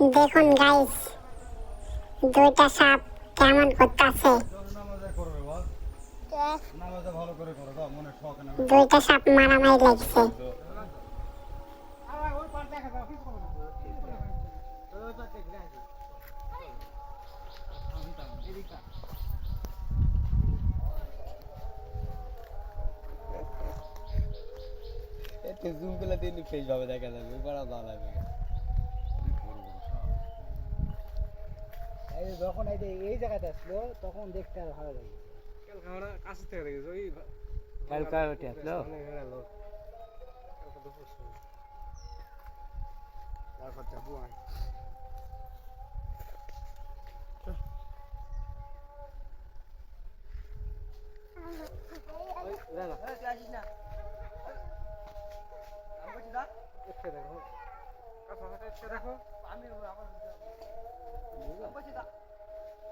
দেখুন গাইস দুইটা সাপ কেমন করতেছে। দুইটা সাপ মারামারি লাগছে। জুম দেখা যাবে ভালো লাগবে এই যখন এই এই জায়গাতে আসলো তখন দেখতে আর ভালো লাগে। কাছে থেকে দেখেছ ওই কালকা ওঠে আসলো? তারপর যাব আমি। দেখো। উদায় না